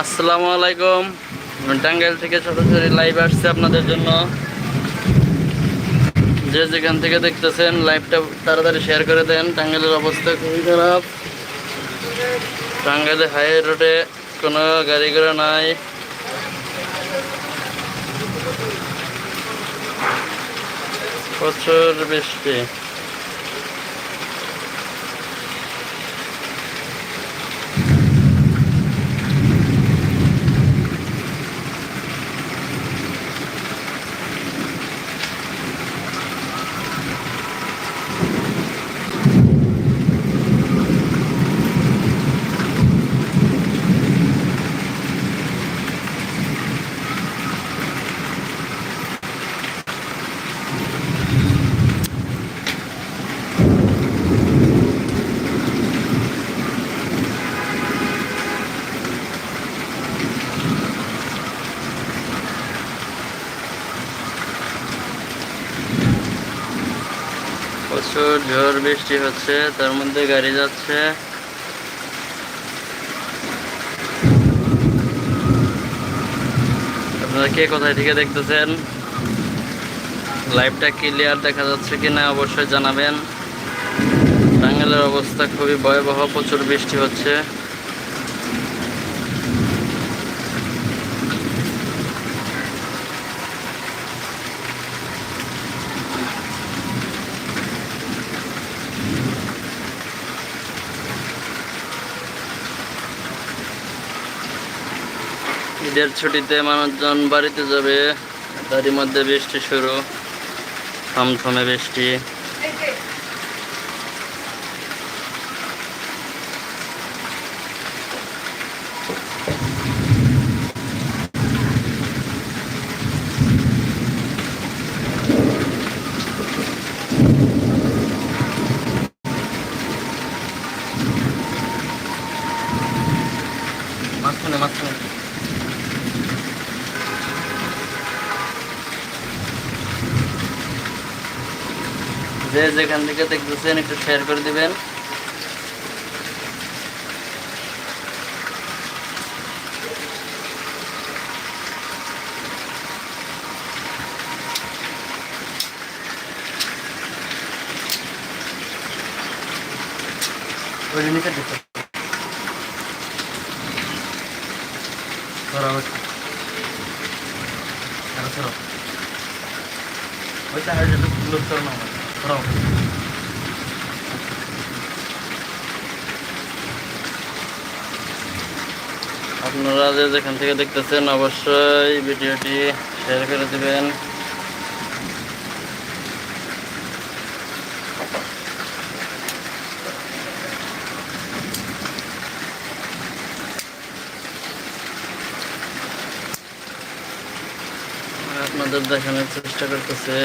আসসালামু আলাইকুম। টাঙ্গাইল থেকে সরাসরি লাইভ আসছে আপনাদের জন্য। যে যেখান থেকে দেখতেছেন লাইভটা তাড়াতাড়ি শেয়ার করে দেন। টাঙ্গাইলের অবস্থা খুবই খারাপ। টাঙ্গাইলে হাই রোডে কোনো গাড়ি ঘোড়া নাই। প্রচুর বৃষ্টি। প্রচুর ঝড়, বৃষ্টি হচ্ছে, তার মধ্যে গাড়ি যাচ্ছে। আপনারা কে কোথায় থেকে দেখতেছেন? লাইভটা ক্লিয়ার দেখা যাচ্ছে কিনা অবশ্যই জানাবেন। টাঙ্গালের অবস্থা খুবই ভয়াবহ, প্রচুর বৃষ্টি হচ্ছে। ঈদের ছুটিতে মানুষজন বাড়িতে যাবে। তারই মধ্যে বৃষ্টি শুরু। থমথমে বৃষ্টি। যেখান থেকে দেখতেছেন, একটু শেয়ার করে দিবেন। ওই নিচে দিতে সরা ওই সরা সরা ওইটা আর যেটা লোক সরা না আপনারা যে যেখান থেকে দেখতেছেন অবশ্যই ভিডিওটি শেয়ার করে দিবেন। আপনাদের দেখানোর চেষ্টা করতেছে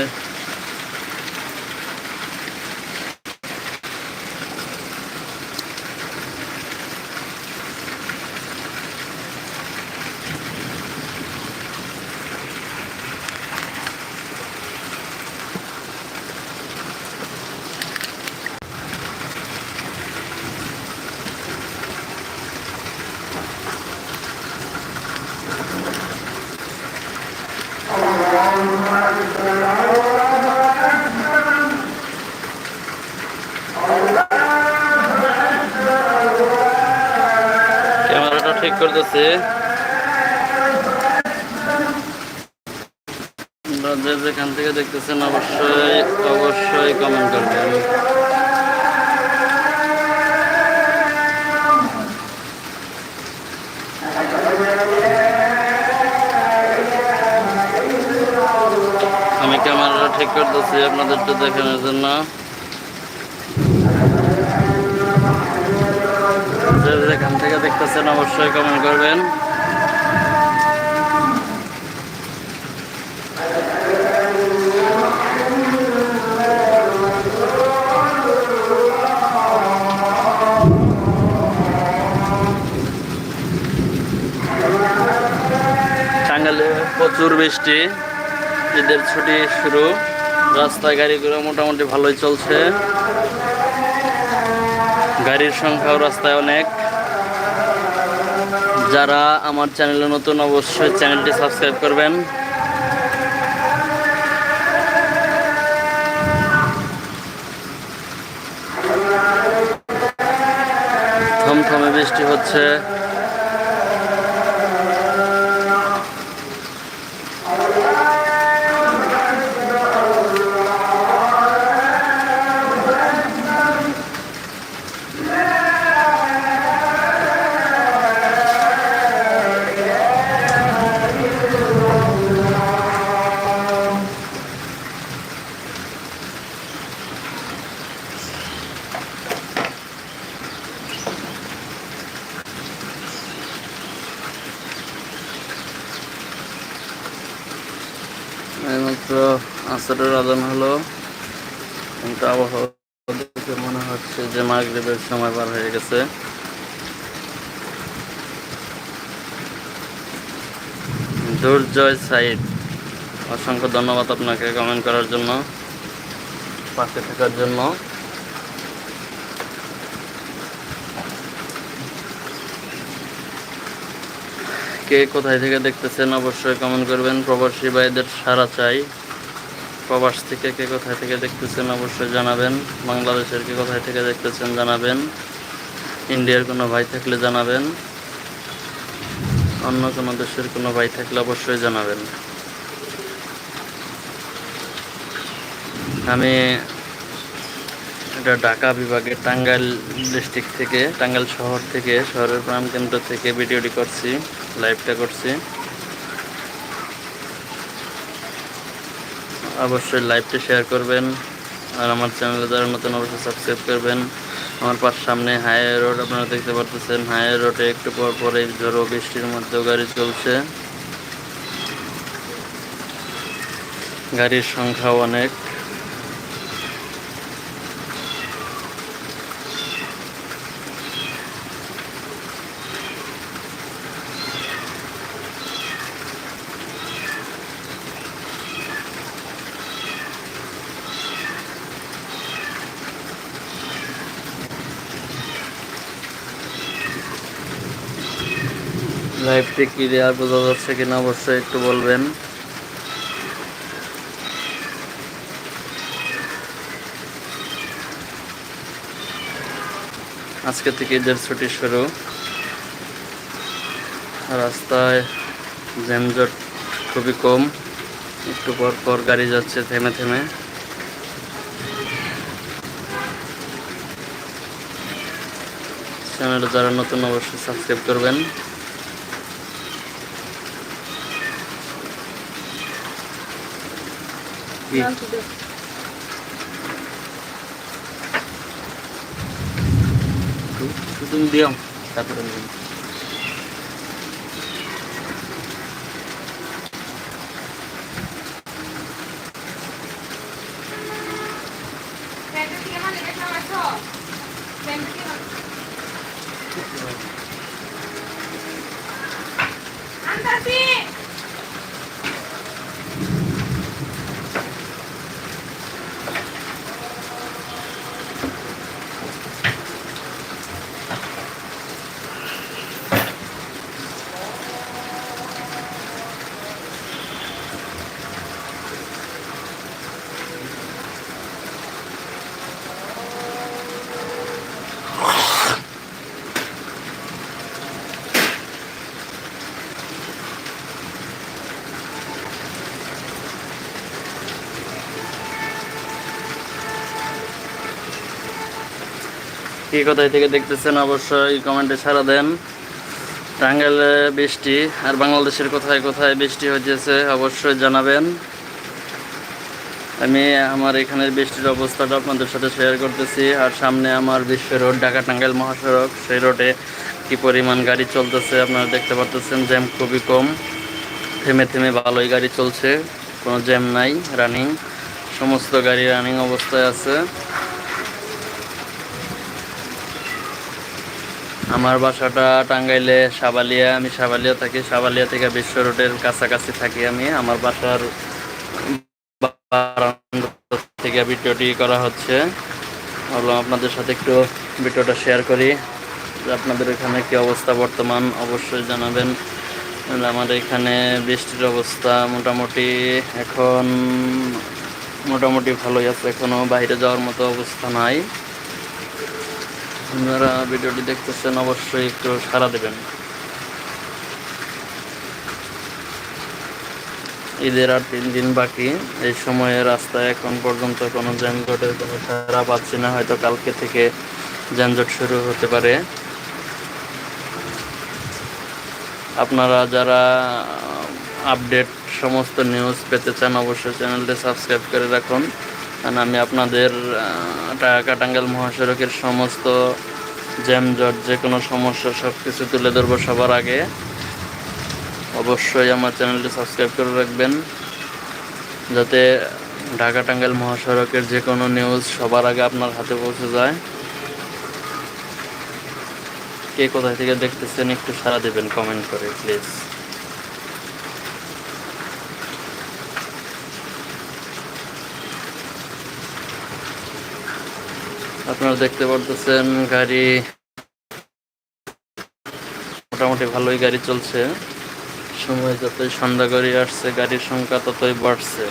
ক্যামেরাটা ঠিক করতেছে। যে যেখান থেকে দেখতেছেন, অবশ্যই অবশ্যই কমেন্ট করবেন। আমি ক্যামেরাটা ঠিক করতেছি আপনাদেরটা দেখানোর জন্য। যে যেখান থেকে দেখতেছেন অবশ্যই কমেন্ট করবেন। টাঙ্গালে প্রচুর বৃষ্টি, ঈদের ছুটি শুরু রাস্তায় গাড়িগুলো মোটামুটি ভালোই চলছে। গাড়ির সংখ্যাও রাস্তায় অনেক। যারা আমার চ্যানেলে নতুন, অবশ্যই চ্যানেলটি সাবস্ক্রাইব করবেন। থমথমে বৃষ্টি হচ্ছে। এইমাত্র আসরের আদান হলো। কিন্তু আবহাওয়া দেখে মনে হচ্ছে যে মাগরিবের সময় পার হয়ে গেছে। দুর্জয় সাইড অসংখ্য ধন্যবাদ আপনাকে কমেন্ট করার জন্য, পাশে থাকার জন্য। কে কোথায় থেকে দেখতেছেন অবশ্যই কমেন্ট করবেন। প্রবাসী ভাইদের সারা চাই। প্রবাস থেকে কে কোথায় থেকে দেখতেছেন অবশ্যই জানাবেন। বাংলাদেশের কে কোথায় থেকে দেখতেছেন জানাবেন। ইন্ডিয়ার কোনো ভাই থাকলে জানাবেন। অন্য কোনো দেশের কোনো ভাই থাকলে অবশ্যই জানাবেন। আমি এটা ঢাকা বিভাগের টাঙ্গাইল ডিস্ট্রিক্ট থেকে, টাঙ্গাইল শহর থেকে, শহরের প্রাণকেন্দ্র থেকে ভিডিওটি করছি লাইভটা করছি। অবশ্যই লাইভটি শেয়ার করবেন, আর আমার চ্যানেলে যারা নতুন অবশ্যই সাবস্ক্রাইব করবেন। আমার পাশ সামনে হাইওয়ে রোড আপনারা দেখতে পারতেছেন হাইওয়ে রোডে একটু পর পরে ঝড়ো বৃষ্টির মধ্যেও গাড়ি চলছে। গাড়ির সংখ্যাও অনেক। লাইভটি ক্লিয়ার বোঝা যাচ্ছে কিনা অবশ্যই একটু বলবেন। আজকে থেকে ঈদের ছুটি শুরু। রাস্তায় জ্যামজট খুবই কম। একটু পর পর গাড়ি যাচ্ছে থেমে থেমে। চ্যানেলে যারা নতুন অবশ্যই সাবস্ক্রাইব করবেন। তুমি দিও তারপরে নিন। Andasi! কি কোথায় থেকে দেখতেছেন অবশ্যই কমেন্টে সারা দেন। টাঙ্গাইলে বৃষ্টি আর বাংলাদেশের কোথায় কোথায় বৃষ্টি হয়েছে অবশ্যই জানাবেন। আমি আমার এখানের বৃষ্টির অবস্থাটা আপনাদের সাথে শেয়ার করতেছি আর সামনে আমার বিশ্ব রোড, ঢাকা টাঙ্গাইল মহাসড়ক, সেই রোডে কি পরিমাণ গাড়ি চলতেছে আপনারা দেখতে পারতেছেন, জ্যাম খুবই কম। থেমে থেমে ভালোই গাড়ি চলছে, কোনো জ্যাম নাই রানিং সমস্ত গাড়ি রানিং অবস্থায় আছে। আমার বাসাটা টাঙ্গাইলে সাবালিয়া, আমি সাবালিয়া থাকি। সাবালিয়া থেকে বিশ্ব রোডের কাছাকাছি থাকি আমি। আমার বাসার থেকে ভিডিওটি করা হচ্ছে। ভাবলাম আপনাদের সাথে একটু ভিডিওটা শেয়ার করি। আপনাদের এখানে কি অবস্থা বর্তমান, অবশ্যই জানাবেন। আমার এখানে বৃষ্টির অবস্থা মোটামুটি এখন মোটামুটি ভালোই আছে। এখনও বাইরে যাওয়ার মতো অবস্থা নাই। আপনারা ভিডিওটি দেখতেছেন, অবশ্যই একটু সাড়া দেবেন। ঈদের আর তিন দিন বাকি। এই সময়ে রাস্তায় এখন পর্যন্ত কোনো যানজটের কোনো সারা পাচ্ছি না, হয়তো কালকে থেকে যানজট শুরু হতে পারে। আপনারা যারা আপডেট সমস্ত নিউজ পেতে চান, অবশ্যই চ্যানেলটি সাবস্ক্রাইব করে রাখুন। কারণ আমি আপনাদের টাকা টাঙ্গাল মহাসড়কের সমস্ত জ্যামজট যে কোনো সমস্যা সব কিছু তুলে ধরবো সবার আগে। অবশ্যই আমার চ্যানেলটি সাবস্ক্রাইব করে রাখবেন। যাতে ঢাকা টাঙ্গাইল মহাসড়কের যে কোনো নিউজ সবার আগে আপনার হাতে পৌঁছে যায়। কে কোথায় থেকে দেখতেছেন একটু সারা দেবেন কমেন্ট করে, প্লিজ। আপনারা দেখতে পারতেছেন, গাড়ি মোটামুটি ভালোই গাড়ি চলছে। সময় যতই সন্ধ্যা গড়িয়ে আসছে, গাড়ির সংখ্যা ততই বাড়ছে।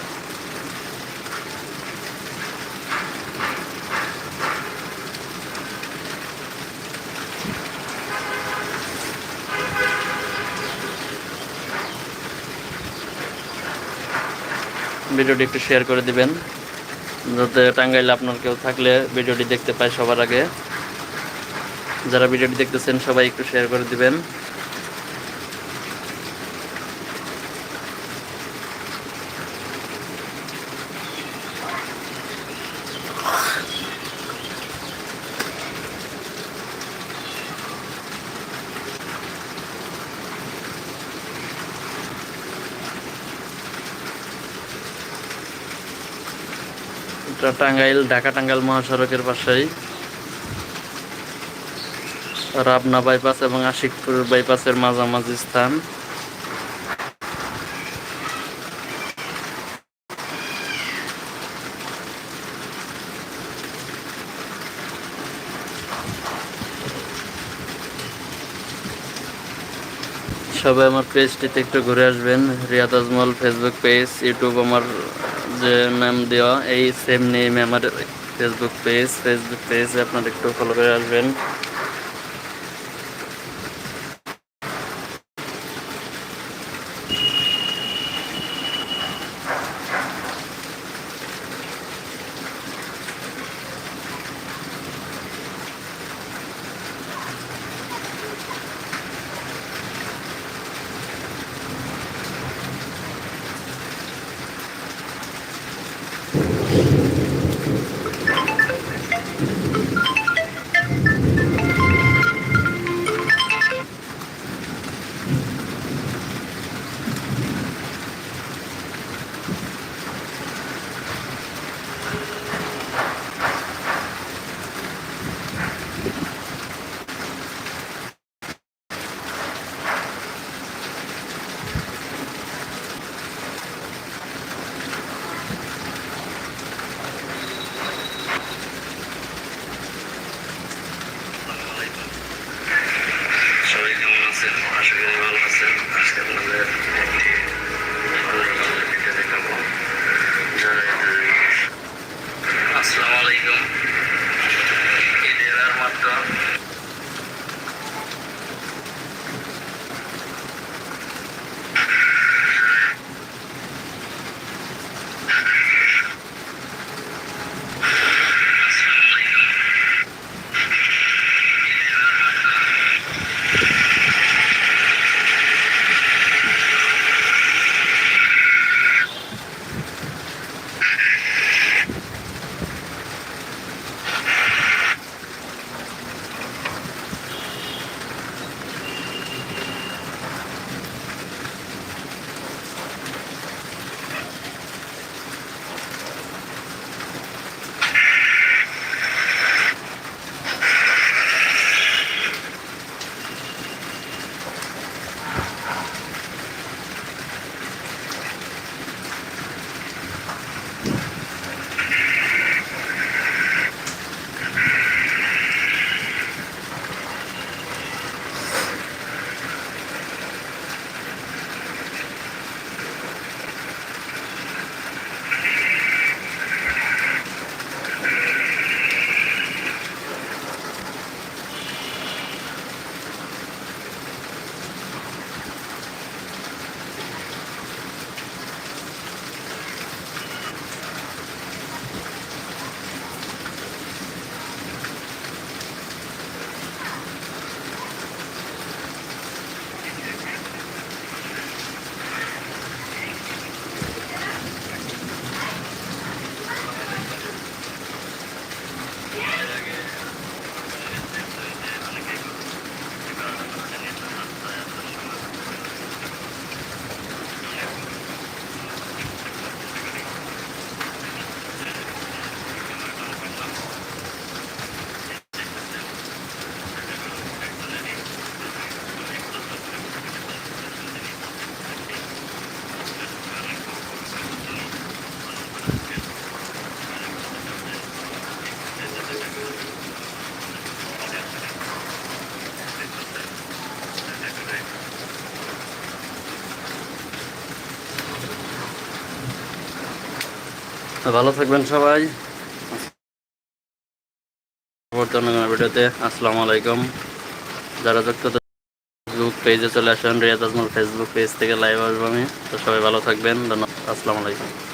ভিডিওটি একটু শেয়ার করে দিবেন। যাতে টাঙ্গাইলে আপনার কেউ থাকলে ভিডিওটি দেখতে পায় সবার আগে। যারা ভিডিওটি দেখতেছেন, সবাই একটু শেয়ার করে দিবেন। এটা টাঙ্গাইল ঢাকা টাঙ্গাইল মহাসড়কের পাশেই। রাবনা বাইপাস এবং আশিকপুর বাইপাসের মাঝামাঝি স্থান। সবাই আমার পেজটিতে একটু ঘুরে আসবেন। Riyad Ajmal Facebook page YouTube আমার যে নাম দেওয়া, এই সেম নেমে আমার ফেসবুক পেজ ফেসবুক পেজ আপনারা একটু ফলো করে আসবেন। ভালো থাকবেন সবাই। ভিডিওতে আসসালামু আলাইকুম। যারা যুক্ত ফেসবুক পেজে চলে আসেন রিয়াজ আজমল ফেসবুক পেজ থেকে লাইভ আসব আমি। তো সবাই ভালো থাকবেন, ধন্যবাদ। আসসালামু আলাইকুম।